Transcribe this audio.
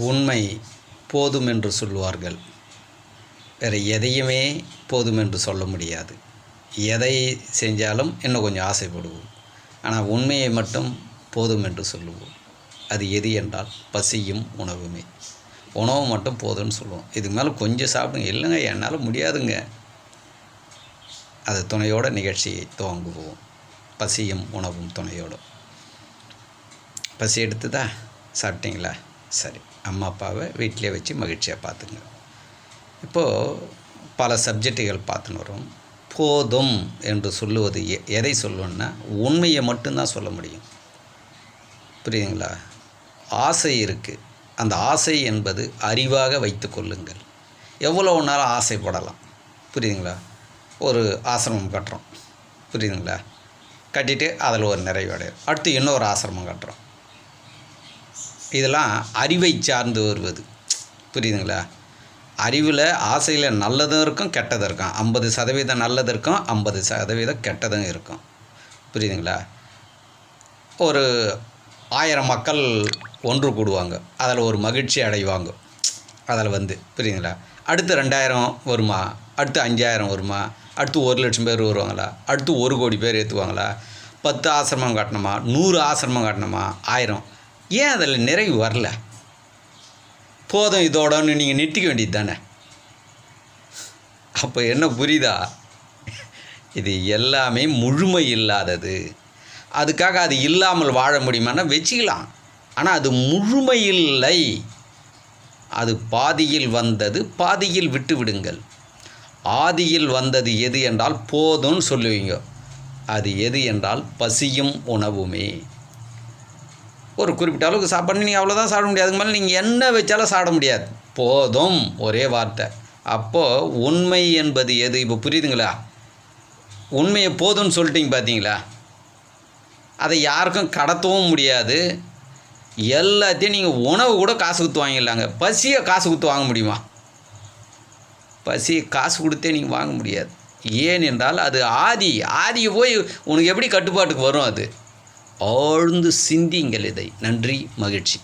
உண்மை போதும் என்று சொல்வார்கள் வேறு எதையுமே போதும் என்று சொல்ல முடியாது. எதை செஞ்சாலும் இன்னும் கொஞ்சம் ஆசைப்படுவோம். ஆனால் உண்மையை மட்டும் போதும் என்று சொல்லுவோம். அது எது என்றால் பசியும் உணவுமே. உணவு மட்டும் போதும்னு சொல்லுவோம். இதுக்கு மேலே கொஞ்சம் சாப்பிடுங்க. இல்லைங்க என்னால் முடியாதுங்க. அது துணையோட நிகழ்ச்சியை துவங்குவோம். பசியும் உணவும் துணையோடு பசி எடுத்துதா? சாப்பிட்டீங்களா? சரி அம்மா அப்பாவை வீட்டிலே வச்சு மகிழ்ச்சியாக பார்த்துங்க. இப்போது பல சப்ஜெக்டுகள் பார்த்துன்னு வரும் போதும் என்று சொல்லுவது எ- எதை சொல்லுவோன்னா உண்மையை மட்டும்தான் சொல்ல முடியும். புரியுதுங்களா? ஆசை இருக்குது அந்த ஆசை என்பது அறிவாக வைத்து கொள்ளுங்கள். எவ்வளோ நேரம் ஆசைப்படலாம். புரியுதுங்களா? ஒரு ஆசிரமம் கட்டுறோம். புரியுதுங்களா? கட்டிட்டு அதில் ஒரு நிறைவடையும் அடுத்து இன்னொரு ஆசிரமம் கட்டுறோம். இதெல்லாம் அறிவை சார்ந்து வருவது. புரியுதுங்களா? அறிவில் ஆசையில் நல்லதும் இருக்கும் கெட்டதும் இருக்கும். ஐம்பது சதவீதம் நல்லது இருக்கும் ஐம்பது சதவீதம் கெட்டதும் இருக்கும். புரியுதுங்களா? ஒரு ஆயிரம் மக்கள் ஒன்று கூடுவாங்க. அதில் ஒரு மகிழ்ச்சி அடைவாங்க. அதில் வந்து புரியுதுங்களா? அடுத்து ரெண்டாயிரம் வருமா? அடுத்து அஞ்சாயிரம் வருமா? அடுத்து ஒரு லட்சம் பேர் வருவாங்களா? அடுத்து ஒரு கோடி பேர் ஏற்றுவாங்களா? பத்து ஆசிரமம் கட்டணுமா? நூறு ஆசிரமம் கட்டணுமா? ஆயிரம். ஏன் அதில் நிறைவு வரல? போதும் இதோடன்னு நீங்கள் நிறுத்திக்க வேண்டியது தானே? அப்போ என்ன புரியுதா? இது எல்லாமே முழுமை இல்லாதது. அதுக்காக அது இல்லாமல் வாழ முடியுமானா வச்சுக்கலாம். ஆனால் அது முழுமை இல்லை அது பாதியில் வந்தது பாதியில் விட்டு விடுங்கள். ஆதியில் வந்தது எது என்றால் போதும்னு சொல்லுவீங்க. அது எது என்றால் பசியும் உணவுமே. ஒரு குறிப்பிட்ட அளவுக்கு சாப்பாடு நீங்கள் அவ்வளோதான் சாப்பிட முடியாது அதுக்கு மேலே நீங்கள் என்ன வச்சாலும் சாப்பிட முடியாது. போதும் ஒரே வார்த்தை. அப்போது உண்மை என்பது எது? இப்போ புரியுதுங்களா? உண்மையை போதும்னு சொல்லிட்டீங்க பார்த்தீங்களா அதை யாருக்கும் கடத்தவும் முடியாது. எல்லாத்தையும் நீங்கள் உணவு கூட காசு கொடுத்து வாங்கிடலாங்க. பசியை காசு கொடுத்து வாங்க முடியுமா? பசியை காசு கொடுத்தே நீங்கள் வாங்க முடியாது. ஏன் என்றால் அது ஆதி ஆதியை போய் உனக்கு எப்படி கட்டுப்பாட்டுக்கு வரும் அது? ஆழ்ந்து சிந்திங்கள் இதை. நன்றி மகிழ்ச்சி.